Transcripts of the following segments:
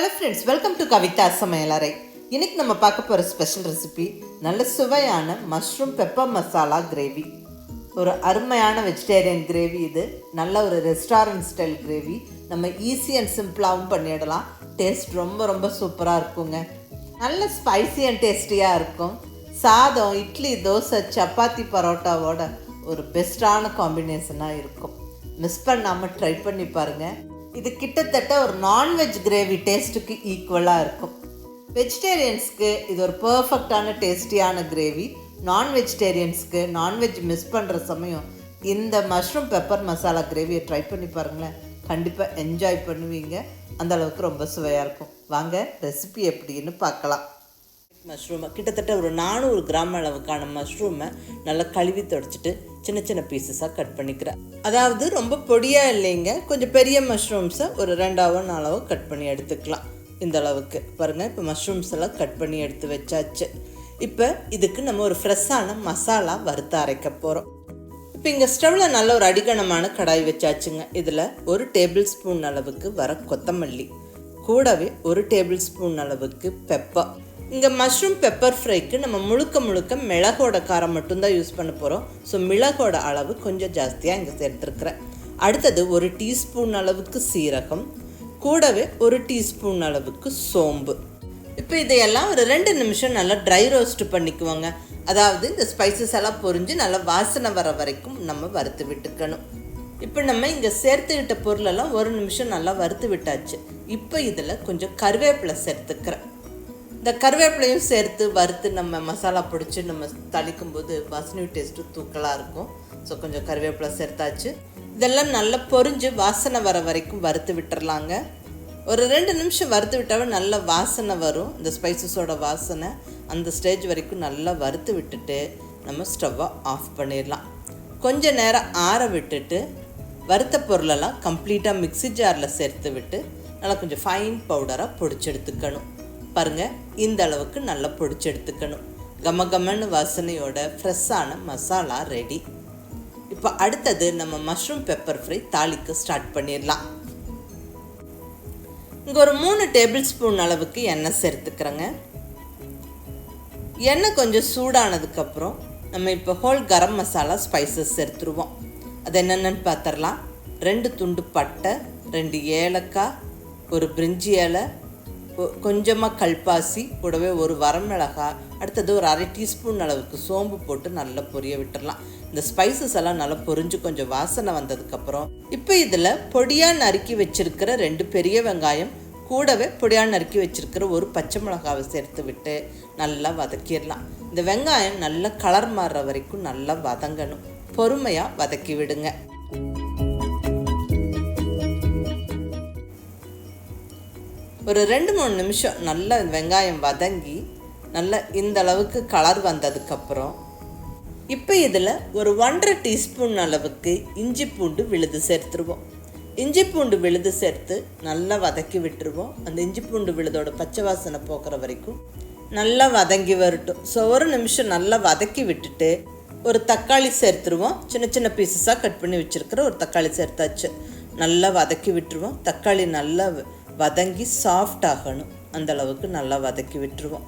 Hello friends welcome to Kavitha சமையலறை இன்னைக்கு நம்ம பார்க்க போகிற ஸ்பெஷல் ரெசிபி நல்ல சுவையான மஷ்ரூம் பெப்பர் மசாலா கிரேவி ஒரு அருமையான வெஜிடேரியன் கிரேவி இது. நல்ல ஒரு ரெஸ்டாரண்ட் ஸ்டைல் கிரேவி நம்ம ஈஸி அண்ட் சிம்பிளாகவும் பண்ணிடலாம். டேஸ்ட் ரொம்ப ரொம்ப சூப்பராக இருக்குங்க. நல்ல ஸ்பைசி அண்ட் டேஸ்டியாக இருக்கும். சாதம் இட்லி தோசை சப்பாத்தி பரோட்டாவோட ஒரு பெஸ்ட்டான காம்பினேஷனாக இருக்கும். மிஸ் பண்ணாமல் ட்ரை பண்ணி பாருங்கள் இது கிட்டத்தட்ட ஒரு நான்வெஜ் கிரேவி டேஸ்ட்டுக்கு ஈக்குவலாக இருக்கும். வெஜிடேரியன்ஸ்க்கு இது ஒரு பர்ஃபெக்டான டேஸ்டியான கிரேவி நான் வெஜிடேரியன்ஸ்க்கு நான்வெஜ் மிஸ் பண்ணுற சமயம் இந்த மஷ்ரூம் பெப்பர் மசாலா கிரேவியை ட்ரை பண்ணி பாருங்களேன். கண்டிப்பாக என்ஜாய் பண்ணுவீங்க. அந்த அளவுக்கு ரொம்ப சுவையாக இருக்கும். வாங்க ரெசிபி எப்படின்னு பார்க்கலாம். மஷ்ரூமை கிட்டத்தட்ட ஒரு நானூறு கிராம் அளவுக்கான மஷ்ரூமை நல்லா கழுவி தொடச்சிட்டு சின்ன சின்ன பீசஸாக கட் பண்ணிக்கிறேன். அதாவது ரொம்ப பொடியாக இல்லைங்க. கொஞ்சம் பெரிய மஷ்ரூம்ஸை ஒரு ரெண்டாவோ நாளாவோ கட் பண்ணி எடுத்துக்கலாம். இந்த அளவுக்கு. பாருங்கள் இப்போ மஷ்ரூம்ஸ் எல்லாம் கட் பண்ணி எடுத்து வச்சாச்சு. இப்போ இதுக்கு நம்ம ஒரு ஃப்ரெஷ்ஷான மசாலா வறுத்து அரைக்க போகிறோம் இப்போ இங்கே ஸ்டவ்வில் நல்ல ஒரு அடிகணமான கடாய் வச்சாச்சுங்க. இதில் ஒரு டேபிள் ஸ்பூன் அளவுக்கு வர கொத்தமல்லி. கூடவே ஒரு டேபிள் ஸ்பூன் அளவுக்கு பெப்பர் இங்கே மஷ்ரூம் பெப்பர் ஃப்ரைக்கு நம்ம முழுக்க முழுக்க மிளகோட காரம் மட்டும்தான் யூஸ் பண்ண போகிறோம் ஸோ மிளகோட அளவு கொஞ்சம் ஜாஸ்தியாக இங்கே சேர்த்துருக்குறேன். அடுத்தது ஒரு டீஸ்பூன் அளவுக்கு சீரகம் கூடவே ஒரு டீஸ்பூன் அளவுக்கு சோம்பு. இப்போ இதையெல்லாம் ஒரு ரெண்டு நிமிஷம் நல்லா ட்ரை ரோஸ்ட் பண்ணிக்குவோங்க. அதாவது இந்த ஸ்பைசஸ் எல்லாம் பொரிஞ்சு நல்லா வாசனை வர வரைக்கும் நம்ம வறுத்து விட்டுக்கணும். இப்போ நம்ம இங்கே சேர்த்துக்கிட்ட பொருளெல்லாம் ஒரு நிமிஷம் நல்லா வறுத்து விட்டாச்சு. இப்போ இதில் கொஞ்சம் கருவேப்பிலை சேர்த்துக்கிறேன். இந்த கருவேப்பிலையும் சேர்த்து வறுத்து நம்ம மசாலா பிடிச்சி நம்ம தளிக்கும் போது வாசனை டேஸ்ட்டு தூக்கலாக இருக்கும். ஸோ கொஞ்சம் கருவேப்பிலை சேர்த்தாச்சு. இதெல்லாம் நல்லா பொரிஞ்சு வாசனை வர வரைக்கும் வறுத்து விட்டுறலாங்க. ஒரு ரெண்டு நிமிஷம் வறுத்து விட்டாவே நல்ல வாசனை வரும். இந்த ஸ்பைசஸோட வாசனை அந்த ஸ்டேஜ் வரைக்கும் நல்லா வறுத்து விட்டுட்டு நம்ம ஸ்டவ்வை ஆஃப் பண்ணிடலாம். கொஞ்ச நேரம் ஆற விட்டுட்டு வறுத்த பொருளெல்லாம் கம்ப்ளீட்டாக மிக்ஸி ஜாரில் சேர்த்து விட்டு நல்லா கொஞ்சம் ஃபைன் பவுடராக பொடிச்செடுத்துக்கணும் எடுத்துக்கணும். பாருங்கள் இந்த அளவுக்கு நல்லா பொடிச்சு எடுத்துக்கணும். கம கமன்னு வாசனையோட ஃப்ரெஷ்ஷான மசாலா ரெடி இப்போ அடுத்தது நம்ம மஷ்ரூம் பெப்பர் ஃப்ரை தாளிக்க ஸ்டார்ட் பண்ணிடலாம். இங்கே ஒரு மூணு டேபிள் ஸ்பூன் அளவுக்கு எண்ணெய் சேர்த்துக்கிறேங்க. எண்ணெய் கொஞ்சம் சூடானதுக்கப்புறம் நம்ம இப்போ ஹோல் கரம் மசாலா ஸ்பைசஸ் சேர்த்துருவோம். அது என்னென்னு பார்த்துடலாம் ரெண்டு துண்டு பட்டை ரெண்டு ஏலக்காய் ஒரு பிரிஞ்சி இலை கொஞ்சமாக கல்பாசி கூடவே ஒரு வரமிளகாய் அடுத்தது ஒரு அரை டீஸ்பூன் அளவுக்கு சோம்பு போட்டு நல்லா பொரிய விட்டுடலாம் இந்த ஸ்பைசஸ் எல்லாம் நல்லா பொரிஞ்சு கொஞ்சம் வாசனை வந்ததுக்கப்புறம் இப்போ இதில் பொடியாக நறுக்கி வச்சுருக்கிற ரெண்டு பெரிய வெங்காயம் கூடவே பொடியாக நறுக்கி வச்சுருக்கிற ஒரு பச்சை மிளகாவை சேர்த்து விட்டு நல்லா வதக்கிடலாம். இந்த வெங்காயம் நல்லா கலர் மாறுற வரைக்கும் நல்லா வதங்கணும். பொறுமையாக வதக்கி விடுங்க. ஒரு ரெண்டு மூணு நிமிஷம் நல்லா வெங்காயம் வதங்கி நல்லா இந்த அளவுக்கு கலர் வந்ததுக்கப்புறம் இப்போ இதில் ஒரு ஒன்றரை டீஸ்பூன் அளவுக்கு இஞ்சி பூண்டு விழுது சேர்த்துருவோம். இஞ்சி பூண்டு விழுது சேர்த்து நல்லா வதக்கி விட்டுருவோம். அந்த இஞ்சி பூண்டு விழுதோட பச்சை வாசனை போக்குற வரைக்கும் நல்லா வதங்கி வரட்டும். ஸோ ஒரு நிமிஷம் நல்லா வதக்கி விட்டுட்டு ஒரு தக்காளி சேர்த்துருவோம். சின்ன சின்ன பீசஸாக கட் பண்ணி வச்சுருக்கிற ஒரு தக்காளி சேர்த்தாச்சு. நல்லா வதக்கி விட்டுருவோம். தக்காளி நல்லா வதங்கி சாஃப்ட் ஆகணும். அந்த அளவுக்கு நல்லா வதக்கி விட்டுருவோம்.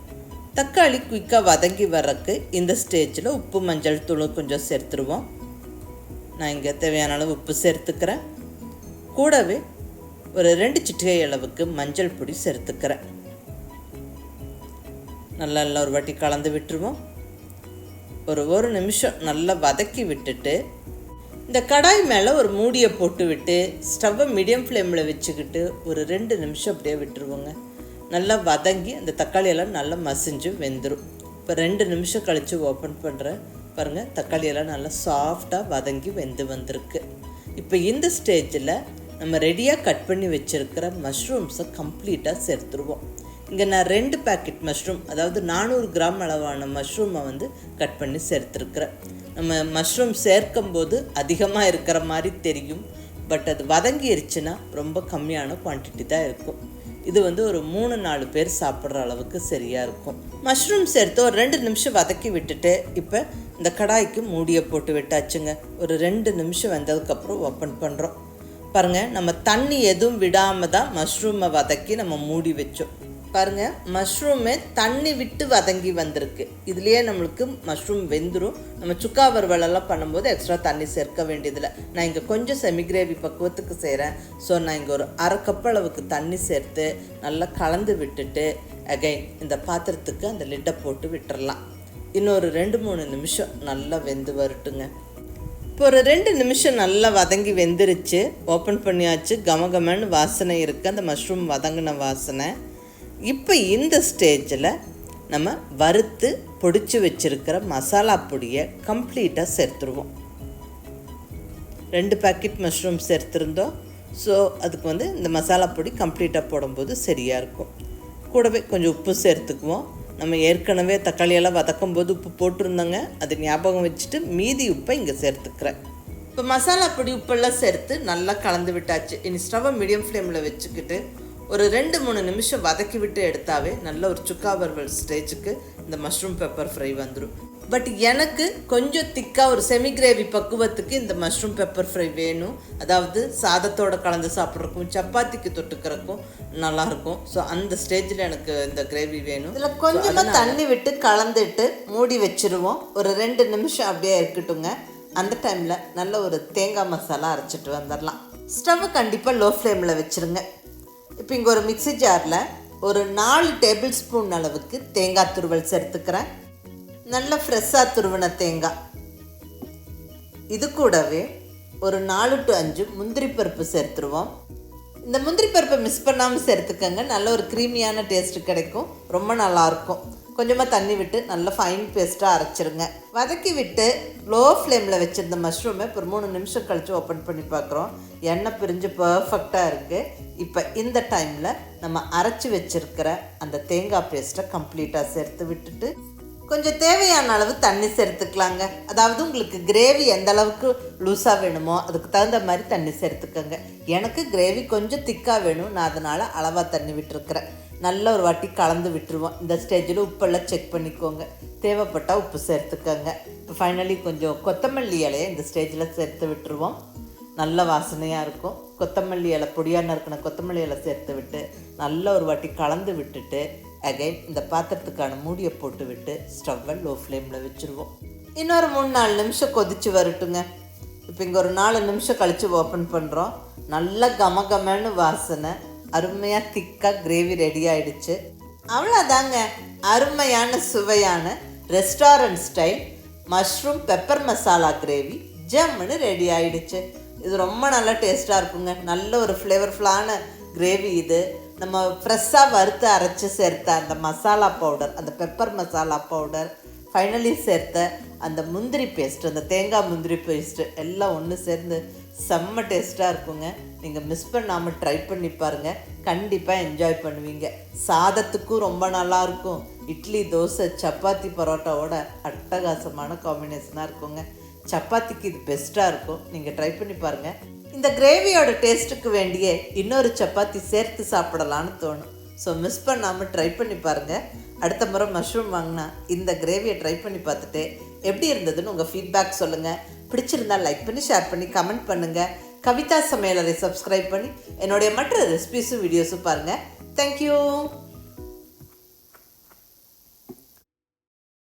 தக்காளி குயிக்காக வதங்கி வர்றக்கு இந்த ஸ்டேஜில் உப்பு மஞ்சள் தூள் கொஞ்சம் சேர்த்துருவோம். நான் இங்கே தேவையான அளவு உப்பு சேர்த்துக்கிறேன். கூடவே ஒரு ரெண்டு சிட்டிகை அளவுக்கு மஞ்சள் பொடி சேர்த்துக்கிறேன். நல்லா எல்லாம் ஒரு வாட்டி கலந்து விட்டுருவோம். ஒரு ஒரு நிமிஷம் நல்லா வதக்கி விட்டுட்டு இந்த கடாய் மேலே ஒரு மூடியை போட்டு விட்டு ஸ்டவ்வை மீடியம் ஃப்ளேமில் வச்சுக்கிட்டு ஒரு ரெண்டு நிமிஷம் அப்படியே விட்டுருவோங்க. நல்லா வதங்கி அந்த தக்காளியெல்லாம் நல்லா மசிஞ்சு வெந்துடும் இப்போ ரெண்டு நிமிஷம் கழித்து ஓப்பன் பண்ணுறேன் பாருங்கள் தக்காளியெல்லாம் நல்லா சாஃப்டாக வதங்கி வெந்து வந்திருக்கு. இப்போ இந்த ஸ்டேஜில் நம்ம ரெடியாக கட் பண்ணி வச்சுருக்கிற மஷ்ரூம்ஸை கம்ப்ளீட்டாக சேர்த்துருவோம். இங்கே நான் ரெண்டு பேக்கெட் மஷ்ரூம் அதாவது நானூறு கிராம் அளவான மஷ்ரூமை வந்து கட் பண்ணி சேர்த்துருக்குறேன். நம்ம மஷ்ரூம் சேர்க்கும்போது அதிகமாக இருக்கிற மாதிரி தெரியும். பட் அது வதங்கிருச்சுன்னா ரொம்ப கம்மியான குவான்டிட்டி தான் இருக்கும். இது வந்து ஒரு மூணு நாலு பேர் சாப்பிட்ற அளவுக்கு சரியாக இருக்கும். மஷ்ரூம் சேர்த்து ஒரு ரெண்டு நிமிஷம் வதக்கி விட்டுட்டு இப்போ இந்த கடாய்க்கு மூடியை போட்டு விட்டாச்சுங்க. ஒரு ரெண்டு நிமிஷம் வந்ததுக்கப்புறம் ஓப்பன் பண்ணுறோம் பாருங்கள் நம்ம தண்ணி எதுவும் விடாமல் தான் மஷ்ரூமை வதக்கி நம்ம மூடி வச்சோம். பாருங்கள் மஷ்ரூமே தண்ணி விட்டு வதங்கி வந்திருக்கு. இதுலேயே நம்மளுக்கு மஷ்ரூம் வெந்துடும் நம்ம சுக்கா வறுவலெல்லாம் பண்ணும்போது எக்ஸ்ட்ரா தண்ணி சேர்க்க வேண்டியதில்லை. நான் இங்கே கொஞ்சம் செமி கிரேவி பக்குவத்துக்கு செய்கிறேன் ஸோ நான் இங்கே ஒரு அரை கப் அளவுக்கு தண்ணி சேர்த்து நல்லா கலந்து விட்டுட்டு அகைன் இந்த பாத்திரத்துக்கு அந்த லிட்டை போட்டு விட்டுறலாம். இன்னொரு ரெண்டு மூணு நிமிஷம் நல்லா வெந்து வரட்டுங்க. இப்போ ஒரு ரெண்டு நிமிஷம் நல்லா வதங்கி வெந்துருச்சு. ஓப்பன் பண்ணியாச்சு. கமகமன்னு வாசனை இருக்குது அந்த மஷ்ரூம் வதங்கின வாசனை. இப்போ இந்த ஸ்டேஜில் நம்ம வறுத்து பொடிச்சு வச்சுருக்கிற மசாலா பொடியை கம்ப்ளீட்டாக சேர்த்துருவோம். ரெண்டு பேக்கெட் மஷ்ரூம் சேர்த்துருந்தோம். ஸோ அதுக்கு வந்து இந்த மசாலா பொடி கம்ப்ளீட்டாக போடும்போது சரியாக இருக்கும். கூடவே கொஞ்சம் உப்பு சேர்த்துக்குவோம். நம்ம ஏற்கனவே தக்காளியெல்லாம் வதக்கும் போது உப்பு போட்டிருந்தோங்க. அது ஞாபகம் வச்சுட்டு மீதி உப்பை இங்கே சேர்த்துக்கிறேன். இப்போ மசாலா பொடி உப்பெல்லாம் சேர்த்து நல்லா கலந்து விட்டாச்சு. இனி ஸ்டவ்வை மீடியம் ஃப்ளேமில் வச்சுக்கிட்டு ஒரு ரெண்டு மூணு நிமிஷம் வதக்கி விட்டு எடுத்தாவே நல்ல ஒரு சுக்கா வறுவல் ஸ்டேஜுக்கு இந்த மஷ்ரூம் பெப்பர் ஃப்ரை வந்துடும் பட் எனக்கு கொஞ்சம் திக்காக ஒரு செமி கிரேவி பக்குவத்துக்கு இந்த மஷ்ரூம் பெப்பர் ஃப்ரை வேணும். அதாவது சாதத்தோட கலந்து சாப்பிட்றக்கும் சப்பாத்திக்கு தொட்டுக்கிறக்கும் நல்லாயிருக்கும். ஸோ அந்த ஸ்டேஜில் எனக்கு இந்த கிரேவி வேணும். இதில் கொஞ்சமாக தண்ணி விட்டு கலந்துட்டு மூடி வச்சிருவோம். ஒரு ரெண்டு நிமிஷம் அப்படியே இருக்கட்டுங்க அந்த டைமில் நல்ல ஒரு தேங்காய் மசாலா அரைச்சிட்டு வந்துடலாம். ஸ்டவ்வை கண்டிப்பாக லோ ஃப்ளேமில் வச்சுருங்க. இப்போ இங்கே ஒரு மிக்ஸி ஜாரில் ஒரு நாலு டேபிள் ஸ்பூன் அளவுக்கு தேங்காய் துருவல் சேர்த்துக்கிறேன். நல்ல ஃப்ரெஷ்ஷாக துருவின தேங்காய். இது கூடவே ஒரு நாலு டு அஞ்சு முந்திரி பருப்பு சேர்த்துருவோம். இந்த முந்திரி பருப்பை மிஸ் பண்ணாமல் சேர்த்துக்கங்க. நல்ல ஒரு க்ரீமியான டேஸ்ட்டு கிடைக்கும். ரொம்ப நல்லாயிருக்கும் கொஞ்சமாக தண்ணி விட்டு நல்லா ஃபைன் பேஸ்ட்டாக அரைச்சிருங்க. வதக்கி விட்டு லோ ஃப்ளேமில் வச்சுருந்த மஷ்ரூமை ஒரு மூணு நிமிஷம் கழித்து ஓப்பன் பண்ணி பார்க்குறோம் எண்ணெய் பிரிஞ்சு பர்ஃபெக்டாக இருக்குது இப்போ இந்த டைமில் நம்ம அரைச்சி வச்சுருக்கிற அந்த தேங்காய் பேஸ்ட்டை கம்ப்ளீட்டாக சேர்த்து விட்டுட்டு கொஞ்சம் தேவையான அளவு தண்ணி சேர்த்துக்கலாங்க. அதாவது உங்களுக்கு கிரேவி எந்த அளவுக்கு லூஸாக வேணுமோ அதுக்கு தகுந்த மாதிரி தண்ணி சேர்த்துக்கோங்க. எனக்கு கிரேவி கொஞ்சம் திக்காக வேணும். நான் அதனால் அளவாக தண்ணி விட்டுருக்குறேன். நல்ல ஒரு வாட்டி கலந்து விட்டுருவோம். இந்த ஸ்டேஜில் உப்பெல்லாம் செக் பண்ணிக்கோங்க. தேவைப்பட்டால் உப்பு சேர்த்துக்கோங்க. இப்போ ஃபைனலி கொஞ்சம் கொத்தமல்லி இலையை இந்த ஸ்டேஜில் சேர்த்து விட்டுருவோம். நல்ல வாசனையாக இருக்கும். கொத்தமல்லி இலை பொடியாக நறுக்கின கொத்தமல்லி இலை சேர்த்து விட்டு நல்ல ஒரு வாட்டி கலந்து விட்டுட்டு அகைன் இந்த பாத்திரத்துக்கான மூடியை போட்டு விட்டு ஸ்டவ்வை லோ ஃப்ளேமில் வச்சுருவோம். இன்னொரு மூணு நாலு நிமிஷம் கொதிச்சு வரட்டுங்க. இப்போ இங்கே ஒரு நாலு நிமிஷம் கழித்து ஓப்பன் பண்ணுறோம் நல்ல கமகமன்னு வாசனை. அருமையாக திக்காக கிரேவி ரெடி ஆயிடுச்சு. அவ்வளோதாங்க அருமையான சுவையான restaurant style mushroom pepper masala gravy ஜம்முன்னு ரெடி ஆயிடுச்சு. இது ரொம்ப நல்லா டேஸ்ட்டாக இருக்குங்க. நல்ல ஒரு ஃப்ளேவர்ஃபுல்லான கிரேவி இது. நம்ம ஃப்ரெஷ்ஷாக வறுத்து அரைச்சி சேர்த்த அந்த மசாலா பவுடர் அந்த பெப்பர் மசாலா பவுடர் ஃபைனலி சேர்த்த அந்த முந்திரி பேஸ்ட் அந்த தேங்காய் முந்திரி பேஸ்ட்டு எல்லாம் ஒன்று சேர்ந்து செம்ம டேஸ்ட்டாக இருக்குங்க. நீங்கள் மிஸ் பண்ணாமல் ட்ரை பண்ணி பாருங்கள் கண்டிப்பாக என்ஜாய் பண்ணுவீங்க. சாதத்துக்கும் ரொம்ப நல்லாயிருக்கும் இட்லி தோசை சப்பாத்தி பரோட்டாவோட அட்டகாசமான காம்பினேஷனாக இருக்குங்க. சப்பாத்திக்கு இது பெஸ்ட்டாக இருக்கும். நீங்கள் ட்ரை பண்ணி பாருங்கள் இந்த கிரேவியோட டேஸ்ட்டுக்கு வேண்டிய இன்னொரு சப்பாத்தி சேர்த்து சாப்பிடலான்னு தோணும். ஸோ மிஸ் பண்ணாமல் ட்ரை பண்ணி பாருங்கள் அடுத்த முறை மஷ்ரூம் வாங்கினா இந்த கிரேவியை ட்ரை பண்ணி பார்த்துட்டு எப்படி இருந்ததுன்னு உங்கள் ஃபீட்பேக் சொல்லுங்கள் பிடிச்சிருந்தா லைக் பண்ணி ஷேர் பண்ணி கமெண்ட் பண்ணுங்கள் கவிதா சமையலரை சப்ஸ்கிரைப் பண்ணி என்னுடைய மற்ற ரெசிபிஸும் வீடியோஸும் பாருங்கள் தேங்க்யூ